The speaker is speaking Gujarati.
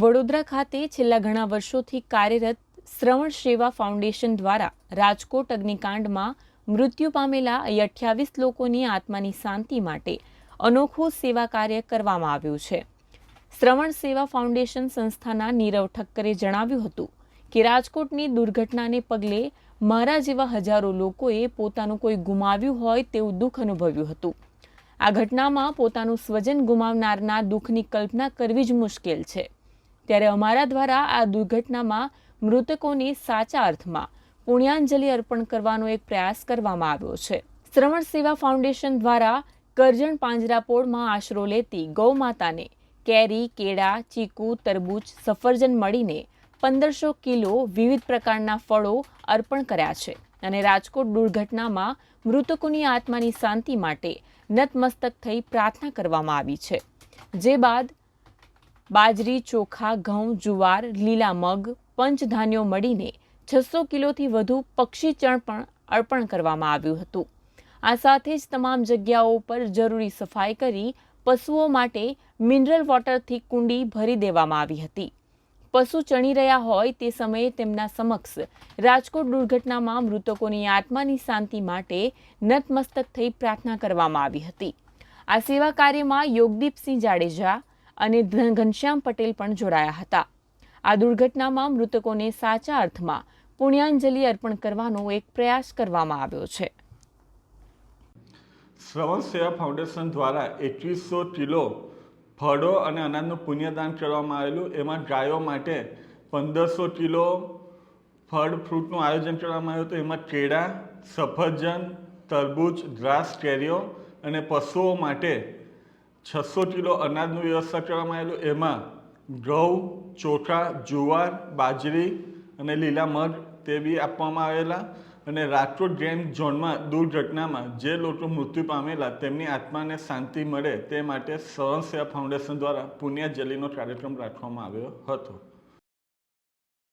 વડોદરા ખાતે છેલ્લા ઘણા વર્ષોથી કાર્યરત શ્રવણ સેવા ફાઉન્ડેશન દ્વારા રાજકોટ અગ્નિકાંડમાં મૃત્યુ પામેલા અઠ્યાવીસ લોકોની આત્માની શાંતિ માટે અનોખું સેવા કાર્ય કરવામાં આવ્યું છે. શ્રવણ સેવા ફાઉન્ડેશન સંસ્થાના નીરવ ઠક્કરે જણાવ્યું હતું કે રાજકોટની દુર્ઘટનાને પગલે મારા જેવા હજારો લોકોએ પોતાનું કોઈ ગુમાવ્યું હોય તેવું દુઃખ અનુભવ્યું હતું. આ ઘટનામાં પોતાનું સ્વજન ગુમાવનારના દુઃખની કલ્પના કરવી જ મુશ્કેલ છે. ત્યારે અમારા દ્વારા આ દુર્ઘટનામાં મૃતકોની સાચા અર્થમાં પુણ્યાંજલિ અર્પણ કરવાનો એક પ્રયાસ કરવામાં આવ્યો છે. શ્રવણ સેવા ફાઉન્ડેશન દ્વારા કરજણ પાંજરાપોળમાં આશરો લેતી ગૌ માતાને કેરી, કેળા, ચીકુ, તરબૂચ, સફરજન મળીને પંદરસો કિલો વિવિધ પ્રકારના ફળો અર્પણ કર્યા છે અને રાજકોટ દુર્ઘટનામાં મૃતકોની આત્માની શાંતિ માટે નતમસ્તક થઈ પ્રાર્થના કરવામાં આવી છે. જે બાદ બાજરી, ચોખા, ઘઉં, જુવાર, લીલા મગ, પંચધાન્યો મળીને છસો કિલોથી વધુ પક્ષીચણ પણ અર્પણ કરવામાં આવ્યું હતું. આ સાથે જ તમામ જગ્યાઓ પર જરૂરી સફાઈ કરી પશુઓ માટે મિનરલ વોટરથી કુંડી ભરી દેવામાં આવી હતી. પશુ ચણી રહ્યા હોય તે સમયે તેમના સમક્ષ રાજકોટ દુર્ઘટનામાં મૃતકોની આત્માની શાંતિ માટે નતમસ્તક થઈ પ્રાર્થના કરવામાં આવી હતી. આ સેવા કાર્યમાં યોગદીપસિંહ જાડેજા અને ઘનશ્યામ પટેલ પણ જોડાયા હતા. આ દુર્ઘટનામાં મૃતકોને સાચા અર્થમાં પુણ્યાંજલિ અર્પણ કરવાનો એક પ્રયાસ કરવામાં આવ્યો છે. શ્રવણ સેવા ફાઉન્ડેશન દ્વારા એકવીસો કિલો ફળો અને અનાજનું પુણ્યદાન કરવામાં આવેલું. એમાં ગાયો માટે પંદરસો કિલો ફળ ફ્રૂટનું આયોજન કરવામાં આવ્યું હતું. એમાં કેળા, સફરજન, તરબૂચ દ્રાસ કેરીઓ અને પશુઓ માટે છસો કિલો અનાજનું વ્યવસ્થા કરવામાં આવેલું. એમાં ઘઉં, ચોખા, જુવાર, બાજરી અને લીલા મગ તે બી આપવામાં આવેલા. અને રાજકોટ ગેમ ઝોનમાં દુર્ઘટનામાં જે લોકો મૃત્યુ પામેલા તેમની આત્માને શાંતિ મળે તે માટે સેવા ફાઉન્ડેશન દ્વારા પુણ્યાજલિનો કાર્યક્રમ રાખવામાં આવ્યો હતો.